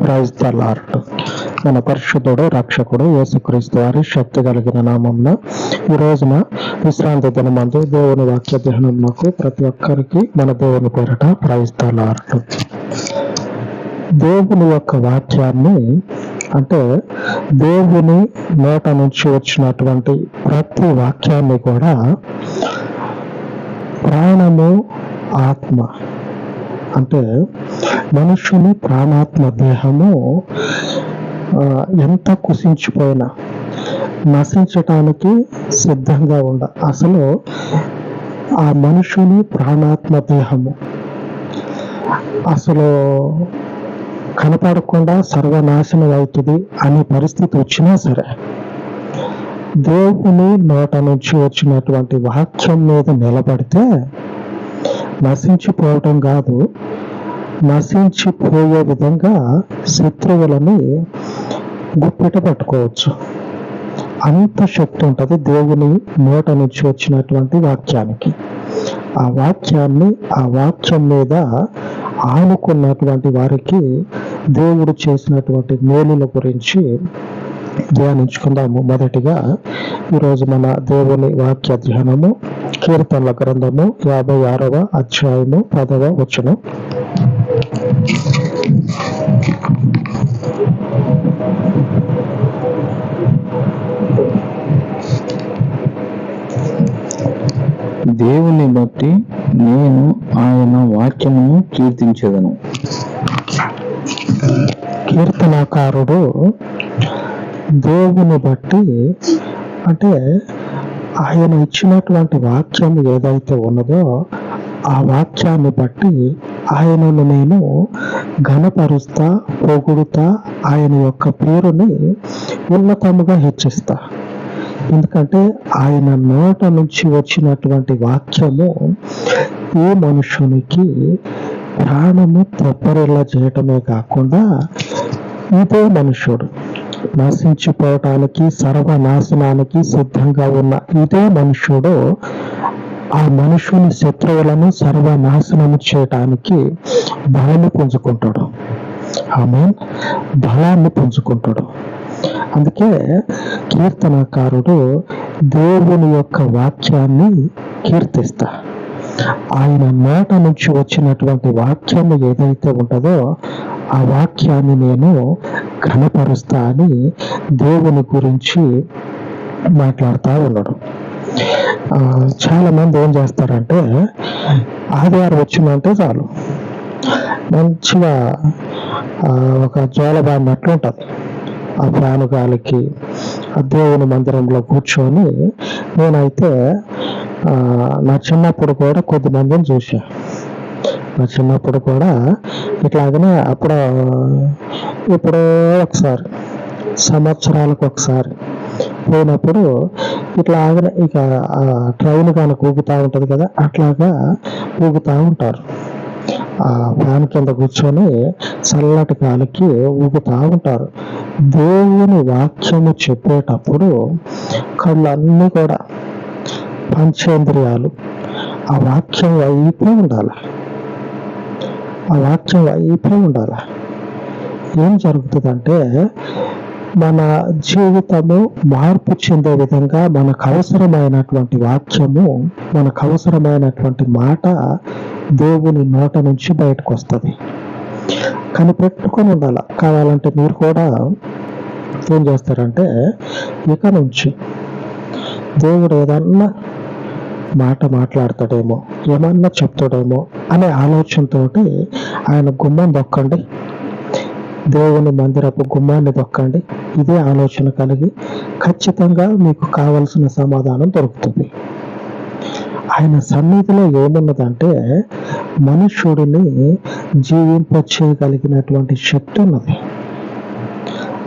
Praise the lord మన పరిశుద్ధుడు రక్షకుడు యేసుక్రీస్తు వారి శక్తి కలిగిన నామంన ఈ రోజున విశ్రాంతి దినమందు దేవుని వాక్య ధ్యానంకు ప్రతి ఒక్కరికి మన దేవుని పేరట ప్రైజ్ లార్డ్ దేవుని యొక్క వాక్యాన్ని అంటే దేవుని నోట నుంచి వచ్చినటువంటి ప్రతి వాక్యాన్ని కూడా ప్రాణము ఆత్మ అంటే మనుషుని ప్రాణాత్మ దేహము ఎంత కుసించిపోయినా నశించటానికి సిద్ధంగా ఉండ. అసలు ఆ మనుషుని ప్రాణాత్మ దేహము అసలు కనపడకుండా సర్వనాశనం అవుతుంది అనే పరిస్థితి వచ్చినా సరే దేవుని నోట నుంచి వచ్చినటువంటి వాక్యం మీద నిలబడితే నశించిపోవటం కాదు నశించిపోయే విధంగా శత్రువులని గుప్పిట పట్టుకోవచ్చు. అంత శక్తి ఉంటుంది దేవుని నోట నుంచి వచ్చినటువంటి వాక్యానికి. ఆ వాక్యాన్ని ఆ వాక్యం మీద ఆనుకున్నటువంటి వారికి దేవుడు చేసినటువంటి మేలుల గురించి ధ్యానించుకుందాము. మొదటిగా ఈరోజు మన దేవుని వాక్య ధ్యానము కీర్తనల గ్రంథము యాభై ఆరవ అధ్యాయము పదవ వచనం. దేవుని బట్టి నేను ఆయన వాక్యమును కీర్తించదను. కీర్తనాకారుడు దేవుని బట్టి అంటే ఆయన ఇచ్చినటువంటి వాక్యం ఏదైతే ఉన్నదో ఆ వాక్యాన్ని బట్టి ఆయనను నేను ఘనపరుస్తా పొగుడుతా ఆయన యొక్క పేరుని ఉన్నతముగా హెచ్చిస్తా. ఎందుకంటే ఆయన నోట నుంచి వచ్చినటువంటి వాక్యము ఏ మనుషునికి ప్రాణము తెప్పరిల్లా చేయటమే కాకుండా ఇదే మనుషుడు నశించిపోవటానికి సర్వనాశనానికి సిద్ధంగా ఉన్న ఇదే మనుషుడు ఆ మనుషుని శత్రువులను సర్వనాశనము చేయటానికి బలాన్ని పుంజుకుంటాడు. ఆమె బలాన్ని పుంజుకుంటాడు. అందుకే కీర్తనకారుడు దేవుని యొక్క వాక్యాన్ని కీర్తిస్తా ఆయన మాట నుంచి వచ్చినటువంటి వాక్యం ఏదైతే ఉంటుందో ఆ వాక్యాన్ని నేను ఘనపరుస్తా అని దేవుని గురించి మాట్లాడుతూ ఉన్నాడు. ఆ, చాలా మంది ఏం చేస్తారంటే ఆదివారం వచ్చిందంటే చాలు. మంచిగా ఒక జోలబాన్నట్లు ఉంటుంది ఆ ఫ్యాన్ గాలికి ఆ దేవుని మందిరంలో కూర్చొని నేనైతే ఆ, నా చిన్నప్పుడు కూడా కొద్ది మందిని చూసా నా చిన్నప్పుడు కూడా ఇట్లాగనే అప్పుడు ఇప్పుడు ఒకసారి సంవత్సరాలకు ఒకసారి పోయినప్పుడు ఇట్లా ఆగిన ఇక ఆ ట్రైన్ కానీ ఊగుతూ ఉంటుంది కదా అట్లాగా ఊగుతూ ఉంటారు. ఫ్యాన్ కింద కూర్చొని చల్లటి గాలికి ఊగుతూ ఉంటారు దేవుని వాక్యము చెప్పేటప్పుడు కళ్ళన్నీ కూడా పంచేంద్రియాలు. ఆ వాక్యం వైపే ఉండాలి. ఆ వాక్యం వైపే ఉండాలి. ఏం జరుగుతుందంటే మన జీవితము మార్పు చెందే విధంగా మనకు అవసరమైనటువంటి వాక్యము మనకు అవసరమైనటువంటి మాట దేవుని నోట నుంచి బయటకు వస్తుంది. కనిపెట్టుకొని ఉండాలి? కావాలంటే మీరు కూడా ఏం చేస్తారంటే ఇక నుంచి దేవుడు ఏదన్నా మాట మాట్లాడతాడేమో ఏమన్నా చెప్తాడేమో అనే ఆలోచనతోటి ఆయన గుమ్మం దొక్కండి. దేవుని మందిరపు గుమ్మాన్ని దొక్కండి. ఇదే ఆలోచన కలిగి ఖచ్చితంగా మీకు కావలసిన సమాధానం దొరుకుతుంది. ఆయన సన్నిధిలో ఏమున్నదంటే మనుష్యుడిని జీవింపచేయగలిగినటువంటి శక్తి ఉన్నది.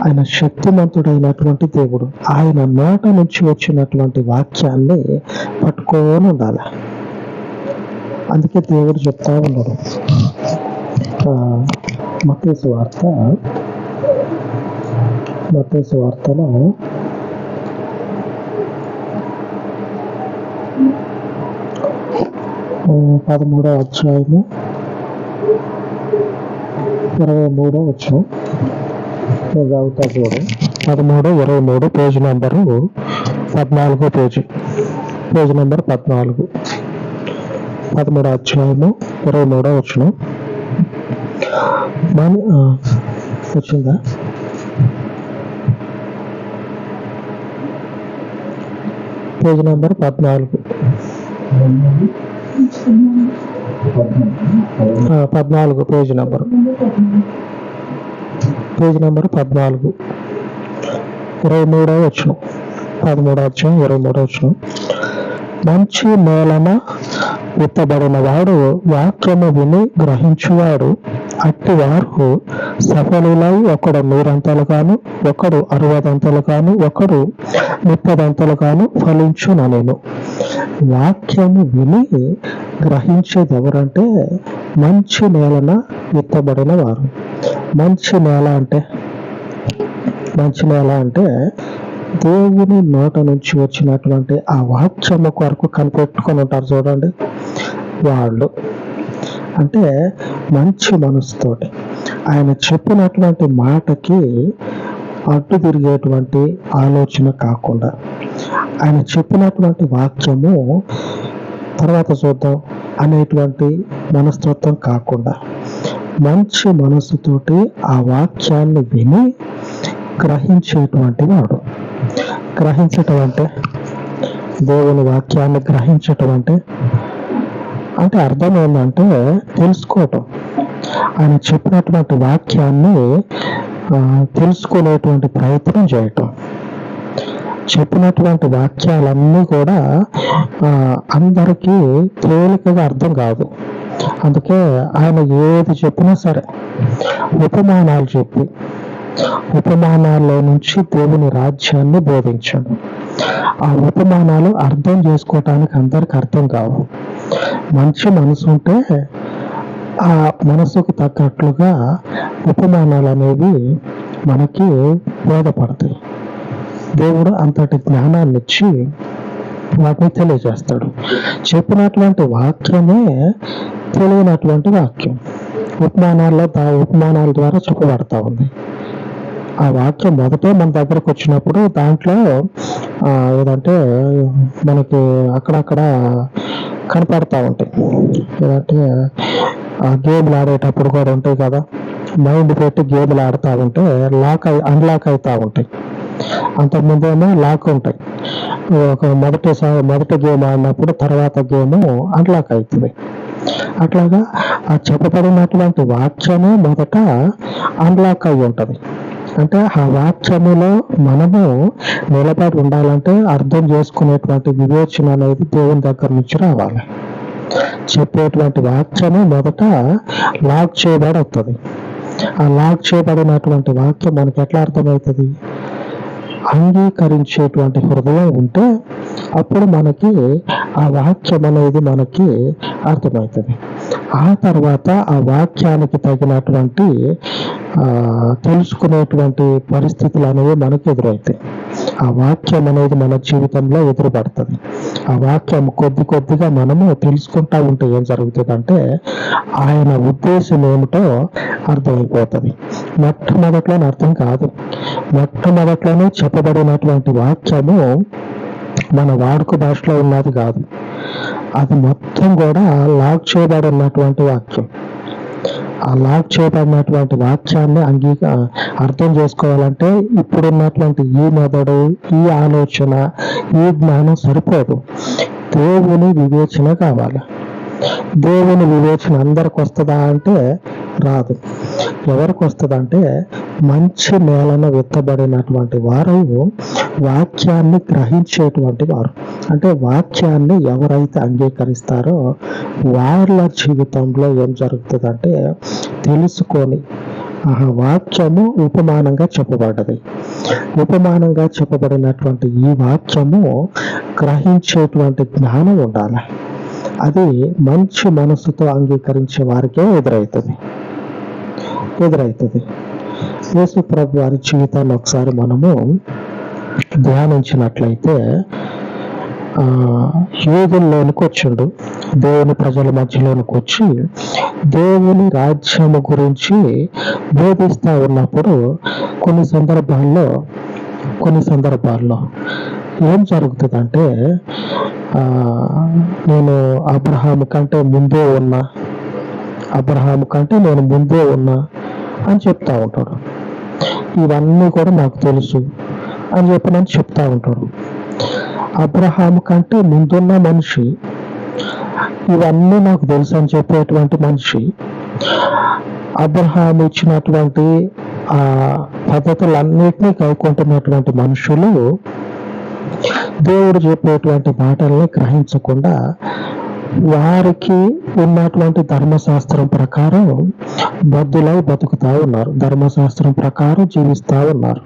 ఆయన శక్తిమంతుడైనటువంటి దేవుడు. ఆయన నోట నుంచి వచ్చినటువంటి వాక్యాన్ని పట్టుకొని ఉండాలి. అందుకే దేవుడు చెప్తా ఉన్నాడు. మతేసు వార్త. మతేసు వార్తలో పదమూడో అధ్యాయము ఇరవై మూడో వచ్చాం చదువుతా చూడు. పదమూడు ఇరవై మూడు పేజీ నెంబరు పద్నాలుగో పేజీ. పేజీ నెంబర్ పద్నాలుగు. పదమూడో అధ్యాయము ఇరవై మూడో వచ్చినాం మన వచ్చిందా? పేజ్ నెంబర్ పద్నాలుగు. పద్నాలుగు పేజ్ నెంబర్. పేజ్ నెంబర్ పద్నాలుగు. ఇరవై మూడో వచ్చిన పదమూడో వచ్చిన ఇరవై మూడో వచ్చిన మంచి నేలన విత్తబడిన వాడు వాక్యము విని గ్రహించువాడు అట్టి వారు సఫలులై ఒకడు నూరంతలు కాను ఒకడు అరవదంతలు కాను ఒకడు ముప్పదంతలు కాను ఫలించున నేను. వాక్యము విని గ్రహించేది ఎవరంటే మంచి నేలన విత్తబడిన వారు. మంచి నేల అంటే మంచి నేల అంటే దేవుని నోట నుంచి వచ్చినటువంటి ఆ వాక్యము కొరకు కనిపెట్టుకొని ఉంటారు చూడండి. వాళ్ళు అంటే మంచి మనసుతోటి. ఆయన చెప్పినటువంటి మాటకి అడ్డు తిరిగేటువంటి ఆలోచన కాకుండా. ఆయన చెప్పినటువంటి వాక్యము తర్వాత చూద్దాం అనేటువంటి మనస్తత్వం కాకుండా. మంచి మనసుతోటి ఆ వాక్యాన్ని విని గ్రహించేటువంటి వాడు. గ్రహించటం అంటే దేవుని వాక్యాన్ని గ్రహించటం అంటే అంటే అర్థం ఏంటంటే తెలుసుకోవటం. ఆయన చెప్పినటువంటి వాక్యాన్ని తెలుసుకునేటువంటి ప్రయత్నం చేయటం. చెప్పినటువంటి వాక్యాలన్నీ కూడా అందరికీ తేలికగా అర్థం కాదు. అందుకే ఆయన ఏది చెప్పినా సరే ఉపమానాలు చెప్పి ఉపమానాల్లో నుంచి దేవుని రాజ్యాన్ని బోధించాడు. ఆ ఉపమానాలు అర్థం చేసుకోవటానికి అందరికి అర్థం కావు. మంచి మనసు ఉంటే ఆ మనసుకు తగ్గట్లుగా ఉపమానాలు అనేవి మనకి బోధపడతాయి. దేవుడు అంతటి జ్ఞానాన్ని ఇచ్చి వాటిని తెలియజేస్తాడు. చెప్పినటువంటి వాక్యమే తెలియనటువంటి వాక్యం. ఉపమానాల్లో దా ఉపమానాల ద్వారా చెప్పబడతా ఉంది. ఆ వాక్యం మొదట మన దగ్గరకు వచ్చినప్పుడు దాంట్లో ఆ, ఏదంటే మనకి అక్కడక్కడ కనపడతా ఉంటాయి. ఏదంటే ఆ గేమ్లు ఆడేటప్పుడు కూడా ఉంటాయి కదా. మైండ్ పెట్టి గేమ్లు ఆడుతూ ఉంటే లాక్ అయి అన్లాక్ అవుతూ ఉంటాయి. అంతకుముందేమో లాక్ ఉంటాయి. ఒక మొదటి మొదటి గేమ్ ఆడినప్పుడు తర్వాత గేమ్ అన్లాక్ అవుతుంది. అట్లాగా ఆ చెప్పబడినటువంటి వాక్యమే మొదట అన్లాక్ అయి ఉంటుంది. అంటే ఆ వాక్యములో మనము నిలబడి ఉండాలంటే అర్థం చేసుకునేటువంటి వివేచన అనేది దేవుని దగ్గర నుంచి రావాలి. చెప్పేటువంటి వాక్యము మొదట లాక్ చేయబడి వస్తుంది ఆ లాక్ చేయబడినటువంటి వాక్యం మనకి ఎట్లా అర్థమవుతుంది? అంగీకరించేటువంటి హృదయం ఉంటే అప్పుడు మనకి ఆ వాక్యం అనేది మనకి అర్థమవుతుంది. ఆ తర్వాత ఆ వాక్యానికి తగినటువంటి తెలుసుకునేటువంటి పరిస్థితులు అనేవి మనకు ఎదురవుతాయి. ఆ వాక్యం అనేది మన జీవితంలో ఎదురుపడుతుంది. ఆ వాక్యం కొద్ది కొద్దిగా మనము తెలుసుకుంటా ఉంటే ఏం జరుగుతుందంటే ఆయన ఉద్దేశం ఏమిటో అర్థమైపోతుంది. మొట్టమొదట్లోనే అర్థం కాదు. మొట్టమొదట్లోనే చెప్పబడినటువంటి వాక్యము మన వాడుక భాషలో ఉన్నది కాదు. అది మొత్తం కూడా లాక్ చేయబడినటువంటి వాక్యం. ఆ లాక్ చేయబడినటువంటి వాక్యాన్ని అంగీక అర్థం చేసుకోవాలంటే ఇప్పుడున్నటువంటి ఈ మెదడు ఈ ఆలోచన ఈ జ్ఞానం సరిపోదు. దేవుని వివేచన కావాలి. దేవుని వివేచన అందరికి వస్తుందా అంటే రాదు. ఎవరికి వస్తుందంటే మంచి నేలను విత్తబడినటువంటి వారు వాక్యాన్ని గ్రహించేటువంటి వారు. అంటే వాక్యాన్ని ఎవరైతే అంగీకరిస్తారో వాళ్ళ జీవితంలో ఏం జరుగుతుందంటే తెలుసుకొని వాక్యము ఉపమానంగా చెప్పబడ్డది. ఉపమానంగా చెప్పబడినటువంటి ఈ వాక్యము గ్రహించేటువంటి జ్ఞానం ఉండాలి. అది మంచి మనసుతో అంగీకరించే వారికే ఎదురవుతుంది ఎదురవుతుంది యేసు ప్రభు వారి జీవితాన్ని ఒకసారి మనము ధ్యానించినట్లయితే యూదుల్లోనికి వచ్చిండు. దేవుని ప్రజల మధ్యలోనికి వచ్చి దేవుని రాజ్యము గురించి బోధిస్తూ ఉన్నప్పుడు కొన్ని సందర్భాల్లో కొన్ని సందర్భాల్లో ఏం జరుగుతుందంటే అంటే నేను అబ్రహాం కంటే ముందే ఉన్నా అబ్రహాం కంటే నేను ముందే ఉన్నా అని చెప్తా ఉంటాడు. ఇవన్నీ కూడా నాకు తెలుసు అని చెప్పి నేను చెప్తా ఉంటాడు. అబ్రహాం కంటే ముందున్న మనిషి ఇవన్నీ నాకు తెలుసు అని చెప్పేటువంటి మనిషి అబ్రహాం ఇచ్చినటువంటి ఆ పద్ధతులన్నిటినీ కైకుంటున్నటువంటి మనుషులు దేవుడు చెప్పేటువంటి మాటల్ని గ్రహించకుండా వారికి ఉన్నటువంటి ధర్మశాస్త్రం ప్రకారం బద్దులై బతుకుతా ఉన్నారు. ధర్మశాస్త్రం ప్రకారం జీవిస్తా ఉన్నారు.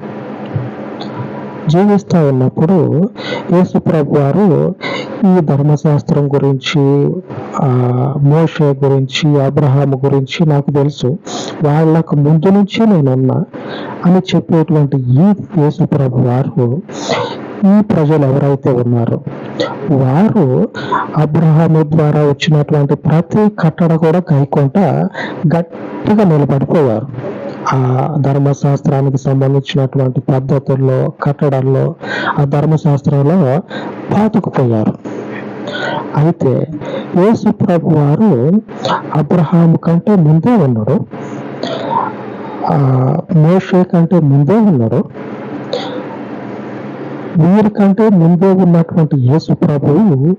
జీవిస్తూ ఉన్నప్పుడు యేసుప్రభు వారు ఈ ధర్మశాస్త్రం గురించి ఆ మోషే గురించి అబ్రహాము గురించి నాకు తెలుసు. వాళ్ళకు ముందు నుంచి నేనున్నా అని చెప్పేటువంటి ఈ యేసుప్రభు వారు ఈ ప్రజలు ఎవరైతే ఉన్నారో వారు అబ్రహాము ద్వారా వచ్చినటువంటి ప్రతి కట్టడ కూడా కైకొంట గట్టిగా నిలబడిపోయారు. ఆ ధర్మశాస్త్రానికి సంబంధించినటువంటి పద్ధతుల్లో కట్టడాల్లో ఆ ధర్మశాస్త్రంలో పాతుకుపోయారు. అయితే యేసు ప్రభు వారు అబ్రహాం కంటే ముందే ఉన్నాడు ఆ మోషే కంటే ముందే ఉన్నాడు వీరికంటే ముందే ఉన్నటువంటి యేసు ప్రభువు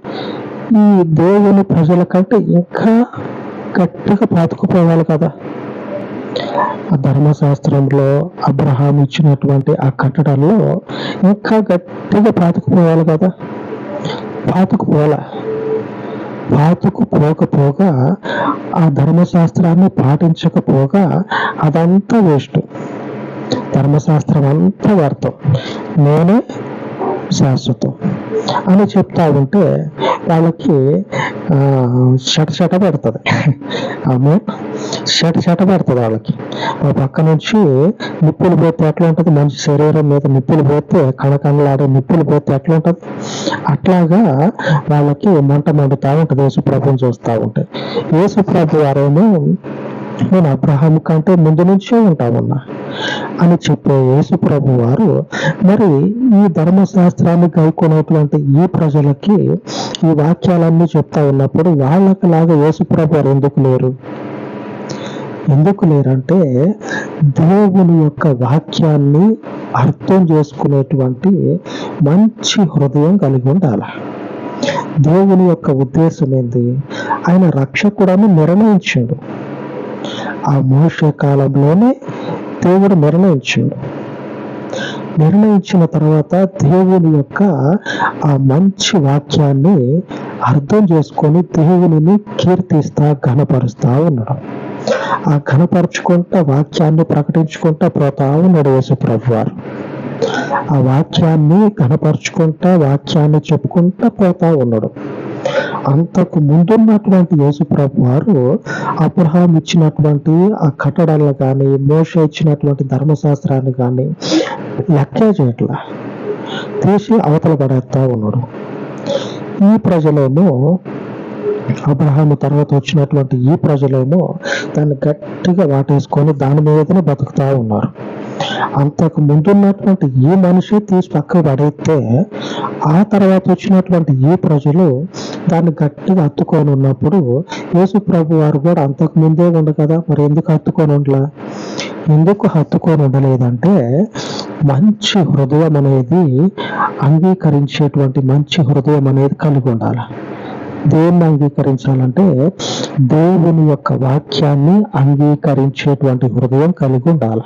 ఈ దేవుని ప్రజల కంటే ఇంకా గట్టిగా పాతుకుపోవాలి కదా. ఆ ధర్మశాస్త్రంలో అబ్రహాం ఇచ్చినటువంటి ఆ కట్టడంలో ఇంకా గట్టిగా పాతుకుపోవాలి కదా. పాతుకుపోలే పాతకు పోకపోగా ఆ ధర్మశాస్త్రాన్ని పాటించకపోగా అదంతా వేస్ట్. ధర్మశాస్త్రం అంతా వ్యర్థం. నేనే శాశ్వతం అని చెప్తా ఉంటే వాళ్ళకి ఆ, షట షట పెడుతుంది. ఆమె షట షట పెడుతుంది వాళ్ళకి. మా పక్క నుంచి నిప్పులు పోతే ఎట్లా ఉంటుంది? మనిషి శరీరం మీద నిప్పులు పోతే కణకణలాడే నిప్పులు పోతే ఎట్లా ఉంటుంది? అట్లాగా వాళ్ళకి మంట మండుతా ఉంటుంది. యేసుప్రభుని చూస్తూ ఉంటే. యేసుప్రభు వారేమో నేను అబ్రహాం కంటే ముందు నుంచే ఉంటా ఉన్నా అని చెప్పే యేసుప్రభు వారు మరి ఈ ధర్మశాస్త్రాన్ని గైకొనేటువంటి ఈ ప్రజలకి ఈ వాక్యాలన్నీ చెప్తా ఉన్నప్పుడు వాళ్ళకి లాగా యేసుప్రభు వారు ఎందుకు లేరు? ఎందుకు లేరంటే దేవుని యొక్క వాక్యాన్ని అర్థం చేసుకునేటువంటి మంచి హృదయం కలిగి ఉండాలి. దేవుని యొక్క ఉద్దేశం ఏంది? ఆయన రక్షకుడని నిర్ణయించాడు. ఆ మోష కాలంలోనే దేవుడు నిర్ణయించాడు. నిర్ణయించిన తర్వాత దేవుని యొక్క ఆ మంచి వాక్యాన్ని అర్థం చేసుకొని దేవుని కీర్తిస్తా ఘనపరుస్తా ఉన్నాడు. ఆ ఘనపరుచుకుంటా వాక్యాన్ని ప్రకటించుకుంటా పోతా ఉన్నాడు యేసు ప్రభు వారు ఆ వాక్యాన్ని ఘనపరుచుకుంటా వాక్యాన్ని చెప్పుకుంటా పోతా ఉన్నాడు. అంతకు ముందున్నటువంటి యేసుప్రభు వారు అబ్రహాం ఇచ్చినటువంటి ఆ కట్టడాలను కానీ మోష ఇచ్చినటువంటి ధర్మశాస్త్రాన్ని కానీ లెక్క చేయట్లా. తీసి అవతల పడేస్తా ఉన్నాడు. ఈ ప్రజలేమో అబ్రహాము తర్వాత వచ్చినటువంటి ఈ ప్రజలేమో దాన్ని గట్టిగా వాటేసుకొని దాని మీదనే బతుకుతా ఉన్నారు. అంతకు ముందున్నటువంటి ఈ మనిషి తీసి పక్క పడైతే ఆ తర్వాత వచ్చినటువంటి ఈ ప్రజలు దాన్ని గట్టిగా హత్తుకొని ఉన్నప్పుడు యేసు ప్రభు వారు కూడా అంతకు ముందే ఉండు కదా మరి ఎందుకు హత్తుకొని ఉండలా? ఎందుకు హత్తుకొని ఉండలేదంటే మంచి హృదయం అనేది అంగీకరించేటువంటి మంచి హృదయం అనేది కలిగి ఉండాలి. దేన్ని అంగీకరించాలంటే దేవుని యొక్క వాక్యాన్ని అంగీకరించేటువంటి హృదయం కలిగి ఉండాలి.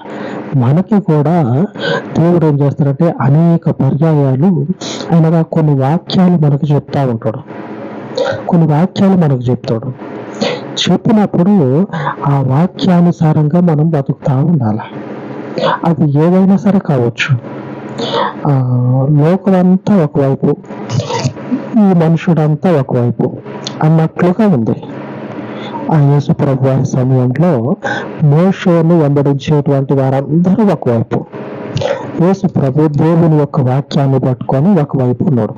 మనకి కూడా దేవుడు ఏం చేస్తారంటే అనేక పర్యాయాలు అనగా కొన్ని వాక్యాలు మనకు చెప్తా ఉంటాడు. కొన్ని వాక్యాలు మనకు చెప్తాడు. చెప్పినప్పుడు ఆ వాక్యానుసారంగా మనం బతుకుతా ఉండాలి. అది ఏదైనా సరే కావచ్చు. ఆ లోకమంతా ఒకవైపు ఈ మనుషుడంతా ఒకవైపు. అన్నట్లుగా ఉంది. ఆ యేసు ప్రభు వారి సమయంలో మోషోను వెంబడించేటువంటి వారందరూ ఒకవైపు. యేసు ప్రభు దేవుని యొక్క వాక్యాన్ని పట్టుకొని ఒకవైపు ఉన్నాడు.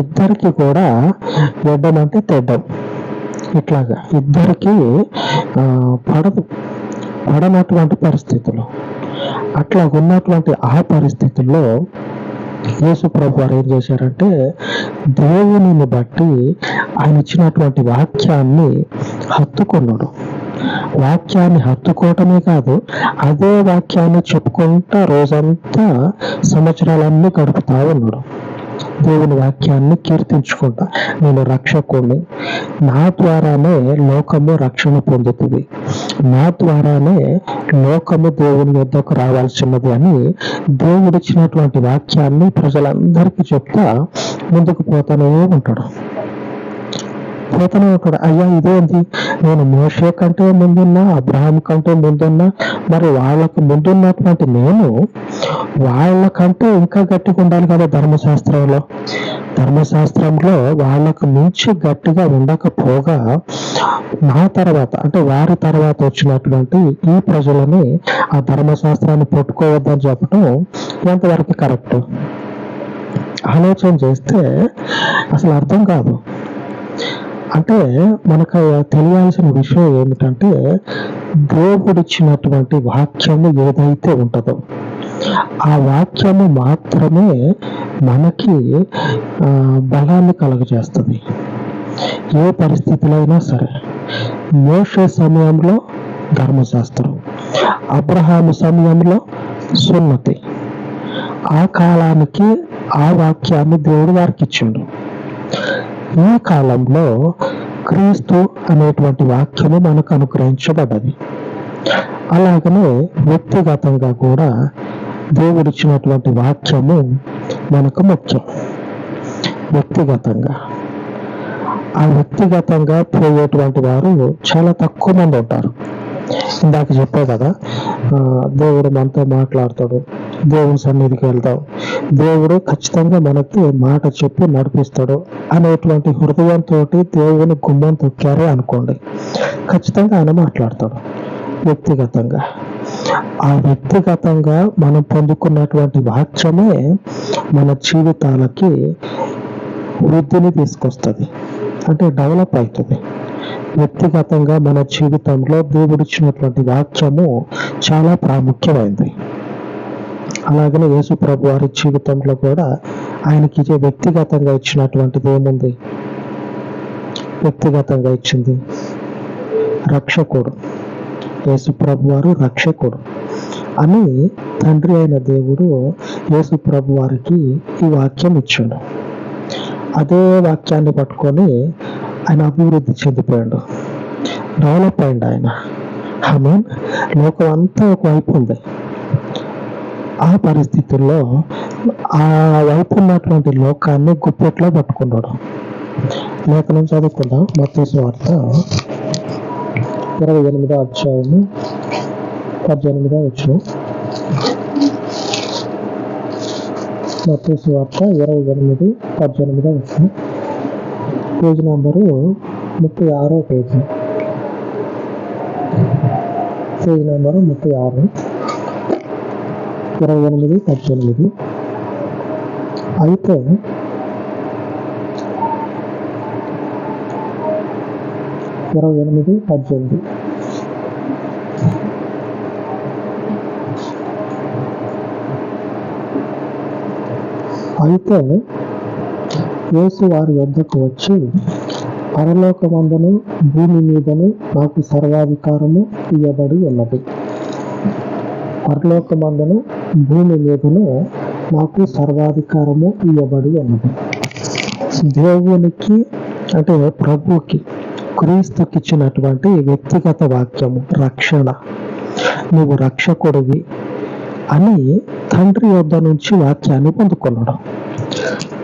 ఇద్దరికి కూడా ఎడ్డం అంటే తెడ్డం. ఇట్లాగా ఇద్దరికి పడదు. పడనటువంటి పరిస్థితులు. అట్లా ఉన్నటువంటి ఆ పరిస్థితుల్లో యేసు ప్రభు వారు ఏం చేశారంటే దేవునిని బట్టి ఆయన ఇచ్చినటువంటి వాక్యాన్ని హత్తుకున్నాడు. వాక్యాన్ని హత్తుకోవటమే కాదు అదే వాక్యాన్ని చెప్పుకుంటా రోజంతా సంవత్సరాలన్నీ గడుపుతా ఉన్నాడు. దేవుని వాక్యాన్ని కీర్తించుకుంటా. నేను రక్షకుణ్ణి. నా ద్వారానే లోకము రక్షణ పొందుతుంది. నా ద్వారానే లోకము దేవుని యొద్దకు రావాల్సినది అని దేవుడిచ్చినటువంటి వాక్యాన్ని ప్రజలందరికీ చెప్తా ముందుకు పోతానే ఉంటాడు. అతను అక్కడ అయ్యా ఇదేంటి నేను మోషే కంటే ముందున్నా అబ్రహాం కంటే ముందున్నా మరి వాళ్ళకు ముందున్నటువంటి నేను వాళ్ళకంటే ఇంకా గట్టిగా ఉండాలి కదా ధర్మశాస్త్రంలో. ధర్మశాస్త్రంలో వాళ్ళకు మించి గట్టిగా ఉండకపోగా నా తర్వాత అంటే వారి తర్వాత వచ్చినటువంటి ఈ ప్రజలని ఆ ధర్మశాస్త్రాన్ని పట్టుకోవద్దని చెప్పడం ఎంతవరకు కరెక్ట్? ఆలోచన చేస్తే అసలు అర్థం కాదు. అంటే మనకు తెలియాల్సిన విషయం ఏమిటంటే దేవుడిచ్చినటువంటి వాక్యము ఏదైతే ఉంటుందో ఆ వాక్యము మాత్రమే మనకి బలాన్ని కలుగజేస్తుంది. ఏ పరిస్థితిలో అయినా సరే మోషే సమయంలో ధర్మశాస్త్రం అబ్రహాము సమయంలో సున్నతి ఆ కాలానికి ఆ వాక్యాన్ని దేవుడు వారికి ఇచ్చిండు. ఈ కాలంలో క్రీస్తు అనేటువంటి వాక్యము మనకు అనుగ్రహించబడ్డది అలాగనే వ్యక్తిగతంగా కూడా దేవుడిచ్చినటువంటి వాక్యము మనకు ముఖ్యం. వ్యక్తిగతంగా. ఆ వ్యక్తిగతంగా పోయేటువంటి వారు చాలా తక్కువ మంది ఉంటారు. ఇందాక చెప్పే కదా ఆ, దేవుడు మనతో మాట్లాడతాడు. దేవుని సన్నిధికి వెళ్తావు. దేవుడు ఖచ్చితంగా మనకి మాట చెప్పి నడిపిస్తాడు అనేటువంటి హృదయంతో దేవుని గుమ్మం తొక్కారే అనుకోండి. ఖచ్చితంగా ఆయన మాట్లాడతాడు వ్యక్తిగతంగా. ఆ వ్యక్తిగతంగా మనం పొందుకున్నటువంటి వాక్యమే మన జీవితాలకి వృద్ధిని తీసుకొస్తుంది. అంటే డెవలప్ అవుతుంది. వ్యక్తిగతంగా మన జీవితంలో దేవుడిచ్చినటువంటి వాక్యము చాలా ప్రాముఖ్యమైనది అలాగనే యేసు ప్రభు వారి జీవితంలో కూడా ఆయనకి ఇదే వ్యక్తిగతంగా ఇచ్చినటువంటిది ఏముంది? వ్యక్తిగతంగా ఇచ్చింది రక్షకుడు. యేసుప్రభు వారు రక్షకుడు. అని తండ్రి అయిన దేవుడు యేసు ప్రభు వారికి ఈ వాక్యం ఇచ్చాడు. అదే వాక్యాన్ని పట్టుకొని ఆయన అభివృద్ధి చెందిపోయాడు. డెవలప్ అయింది ఆయన. ఐ మీన్ లోకం అంతా ఒకవైపు ఉంది. ఆ పరిస్థితుల్లో ఆ వైపు ఉన్నటువంటి లోకాన్ని గుప్పెట్లో పట్టుకున్నాడు. లేఖనం చదువుకుందాం. మత్తయి వార్త ఇరవై ఎనిమిదో అధ్యాయము పద్దెనిమిదో వచ్చిన మత్తయి వార్త ఇరవై ఎనిమిది పద్దెనిమిదో వచ్చిన పేజ్ నెంబరు ముప్పై ఆరో పేజీ. పేజ్ నెంబరు ముప్పై ఆరు. ఇరవై ఎనిమిది పద్దెనిమిది. అయితే ఇరవై ఎనిమిది పద్దెనిమిది. అయితే యేసు వారి వద్దకు వచ్చి పరలోకమందును భూమి మీదను నాకు సర్వాధికారము ఇవ్వబడి ఉన్నది. పరలోకమందును భూమి మీదను నాకు సర్వాధికారము ఇవ్వబడి ఉన్నది. దేవునికి అంటే ప్రభువుకి క్రీస్తుకి ఇచ్చినటువంటి వ్యక్తిగత వాక్యము రక్షణ. నువ్వు రక్షకుడివి అని తండ్రి యొద్ద నుంచి వాక్యాన్ని పొందుకున్నాడు.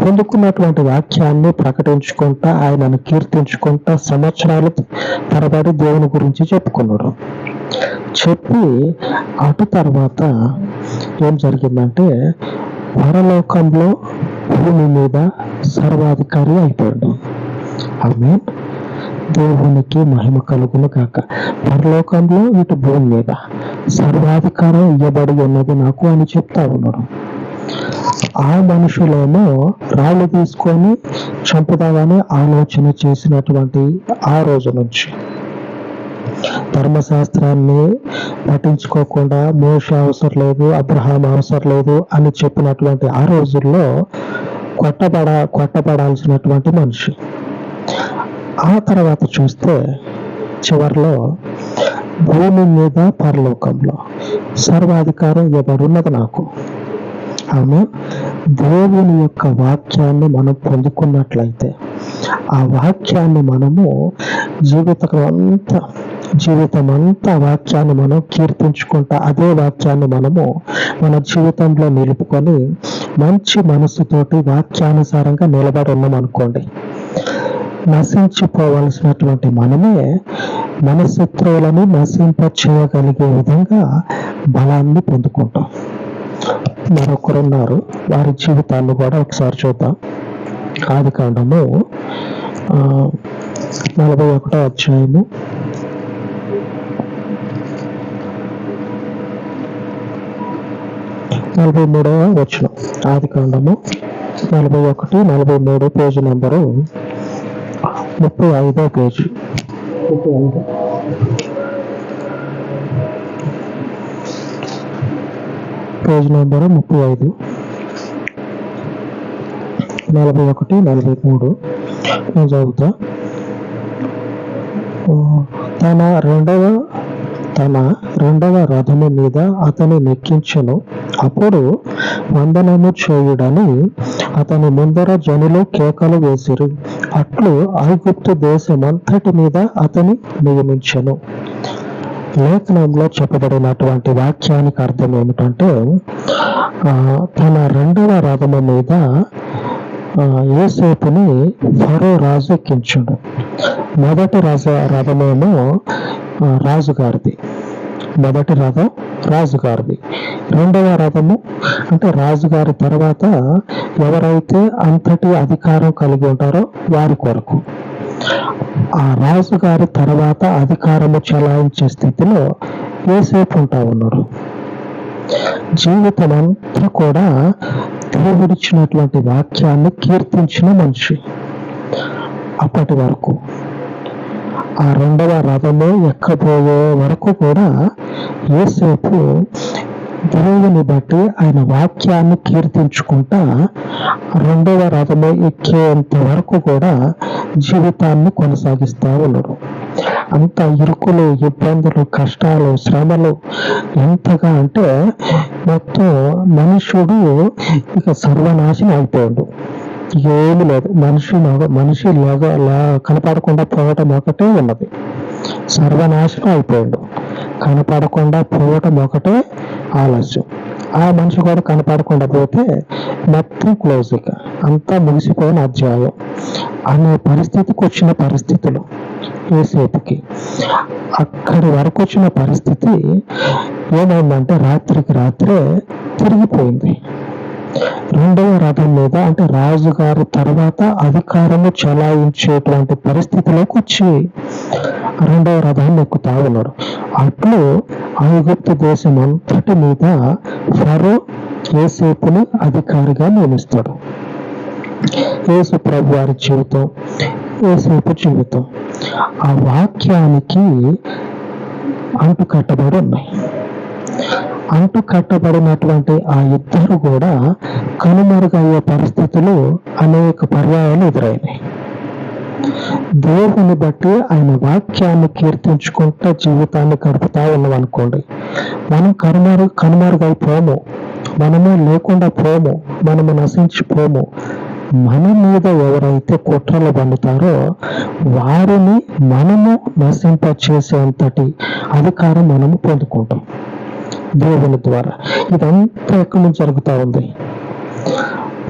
పొందుకున్నటువంటి వాక్యాన్ని ప్రకటించుకుంటా ఆయనను కీర్తించుకుంటా సంవత్సరాలు తరబడి దేవుని గురించి చెప్పుకున్నాడు. చెప్పి అటు తర్వాత ఏం జరిగిందంటే పరలోకంలో భూమి మీద సర్వాధికారి అయిపోయాడు. ఆమె దేవునికి మహిమ కలుగును కాక పరలోకంలో ఇటు భూమి మీద సర్వాధికారం ఇవ్వబడి ఉన్నది నాకు అని చెప్తా ఉన్నాడు. ఆ మనుషులేమో రాళ్ళు తీసుకొని చంపుదామని ఆలోచన చేసినటువంటి ఆ రోజు నుంచి. ధర్మశాస్త్రాన్ని పఠించుకోకుండా మోష అవసరం లేదు అబ్రహాం అవసరం లేదు అని చెప్పినటువంటి ఆ రోజుల్లో కొట్టబడ కొట్టబడాల్సినటువంటి మనిషి. ఆ తర్వాత చూస్తే చివరిలో భూమి మీద పరలోకంలో సర్వాధికారం ఇవ్వబడున్నది నాకు. ఆమె దేవుని యొక్క వాక్యాన్ని మనం పొందుకున్నట్లయితే ఆ వాక్యాన్ని మనము జీవితం అంతా జీవితం అంతా వాక్యాన్ని మనం కీర్తించుకుంటా అదే వాక్యాన్ని మనము మన జీవితంలో నిలుపుకొని మంచి మనసుతోటి వాక్యానుసారంగా నిలబడి ఉన్నాం అనుకోండి. నశించిపోవలసినటువంటి మనమే మన శత్రువులను నశింప చేయగలిగే విధంగా బలాన్ని పొందుకుంటాం. మరొకరున్నారు వారి జీవితాన్ని కూడా ఒకసారి చూద్దాం. ఆది కాండము ఆ, నలభై ఒకటో అధ్యాయము. నలభై మూడవ వచ్చిన ఆది కాండము. నలభై ఒకటి నలభై మూడు పేజీ నెంబరు. ముప్పై ఐదో పేజీ. ముప్పై ఐదు పేజ్ నెంబరు ముప్పై ఐదు. నలభై ఒకటి నలభై మూడు. నేను చదువుతా. తన రెండవ తన రెండవ రథము మీద అతని నెక్కించెను. అప్పుడు వందనము చేయుడని అతని ముందర జనులు కేకలు వేసిరు. అట్లు ఐగుప్తు దేశమంతటి మీద అతని నియమించెను. లేఖనంలో చెప్పబడినటువంటి వాక్యానికి అర్థం ఏమిటంటే ఆ, తన రెండవ రథము మీద ఏసేపుని ఫరో రాజు ఎక్కించుడు. మొదటి రథ రథమేమో రాజుగారిది. మొదటి రథం రాజుగారిది. రెండవ రథము అంటే రాజుగారి తర్వాత ఎవరైతే అంతటి అధికారం కలిగి ఉంటారో వారి కొరకు. ఆ రాజుగారి తర్వాత అధికారము చలాయించే స్థితిలో ఏసేపు ఉంటా ఉన్నాడు. జీవితం అంతా కూడా దేవుడిచ్చినటువంటి వాక్యాన్ని కీర్తించిన మనిషి. అప్పటి వరకు ఆ రెండవ రథము ఎక్కబోయే వరకు కూడా ఏసేపు దేవుని బట్టి ఆయన వాక్యాన్ని కీర్తించుకుంటా రెండవ రథము ఎక్కేంత వరకు కూడా జీవితాన్ని కొనసాగిస్తా ఉన్నాడు. అంత ఇరుకులు ఇబ్బందులు కష్టాలు శ్రమలు ఎంతగా అంటే మొత్తం మనుషుడు ఇక సర్వనాశనం అయిపోయాడు. ఏమి లేదు. మనిషి మనిషి లేక లా- కనపడకుండా పోవటం ఒకటే ఉన్నది. సర్వనాశనం అయిపోయాడు కనపడకుండా పోవటం ఒకటే ఆలస్యం. ఆ మనిషి కూడా కనపడకుండా పోతే మొత్తం క్లోజ్ ఇక. అంతా ముగిసిపోయిన అధ్యాయం. అనే పరిస్థితికి వచ్చిన పరిస్థితులు ఏసేపుకి అక్కడి వరకు వచ్చిన పరిస్థితి ఏమైందంటే రాత్రికి రాత్రే తిరిగిపోయింది. రెండవ రథం మీద అంటే రాజుగారి తర్వాత అధికారము చలాయించేటువంటి పరిస్థితిలోకి వచ్చి రెండవ రథాన్ని ఎక్కుతా ఉన్నారు. అట్లు ఐగుప్తు దేశం అంతటి మీద ఫరో ఏసేపుని అధికారిగా నియమిస్తాడు. యేసు ప్రభు వారి జీవితం ఏసేపు జీవితం. ఆ వాక్యానికి అంటు కట్టబడి ఉన్నాయి. అంటు కట్టబడినటువంటి ఆ ఇద్దరు కూడా కనుమరుగయ్యే పరిస్థితులు అనేక పర్యాయాలు ఎదురైనాయి. దేవుని బట్టి ఆయన వాక్యాన్ని కీర్తించుకుంటూ జీవితాన్ని గడుపుతా ఉన్నాం అనుకోండి. మనం కనుమరు కనుమరుగైపోము. మనము లేకుండా పోము. మనము నశించిపోము. మన మీద ఎవరైతే కుట్రలు పండుతారో వారిని మనము నశింప చేసేంతటి అధికారం మనము పొందుకుంటాం. దేవుని ద్వారా. ఇదంతా ఎక్కడి నుంచి జరుగుతూ ఉంది?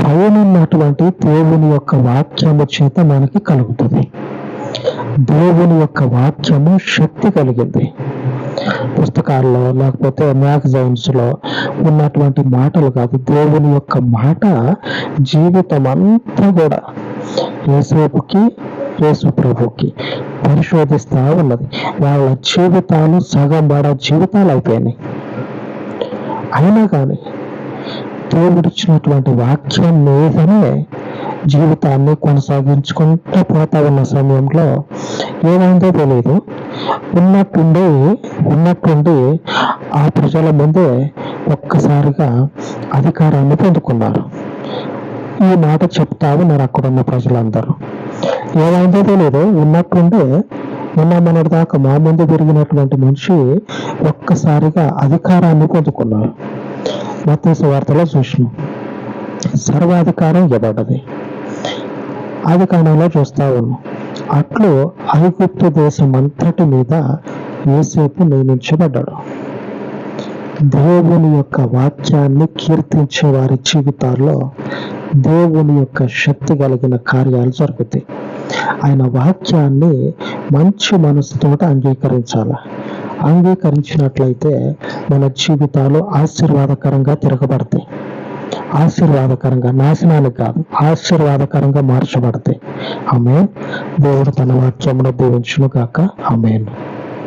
పైన ఉన్నటువంటి దేవుని యొక్క వాక్యము చేత మనకి కలుగుతుంది. దేవుని యొక్క వాక్యము శక్తి కలిగింది. పుస్తకాల్లో లేకపోతే మ్యాగజైన్స్లో ఉన్నటువంటి మాటలు కాదు దేవుని యొక్క మాట జీవితం అంతా కూడా యేసేపుకి యేసు ప్రభుకి పరిశోధిస్తా ఉన్నది. వాళ్ళ జీవితాలు సగం బడ జీవితాలు అయిపోయినాయి. అయినా కానీ దేవుడిచ్చినటువంటి వాక్యం మీదనే జీవితాన్ని కొనసాగించుకుంటూ పోతా ఉన్న సమయంలో ఏమైందో తెలియదు ఉన్నట్టుండి ఉన్నట్టుండి ఆ ప్రజల ముందే ఒక్కసారిగా అధికారాన్ని పొందుకున్నారు. ఈ మాట చెప్తా ఉన్నారు అక్కడున్న ప్రజలందరూ. ఏమైందో తెలియదు ఉన్నట్టుండే నిన్న మొన్నటి దాకా మా ముందు పెరిగినటువంటి మనిషి ఒక్కసారిగా అధికారాన్ని పొందుకున్నారు మతీసు వార్తలో చూసినాం. సర్వాధికారం ఇవ్వబడ్డది. ఆది కాలంలో చూస్తా ఉన్నాం. అట్లు ఐగుప్తు దేశం అంతటి మీద ఏసేపు నియమించబడ్డాడు. దేవుని యొక్క వాక్యాన్ని కీర్తించే వారి జీవితాల్లో దేవుని యొక్క శక్తి కలిగిన కార్యాలు జరుగుతాయి. ఆయన వాక్యాన్ని మంచి మనసుతో అంగీకరించాలి. అంగీకరించినట్లయితే మన జీవితాలు ఆశీర్వాదకరంగా తిరగబడతాయి. ఆశీర్వాదకరంగా నాశనానికి కాదు ఆశీర్వాదకరంగా మార్చబడతాయి. ఆమె దేవుడు తన వాక్యమును దీవించును కాక ఆమెను.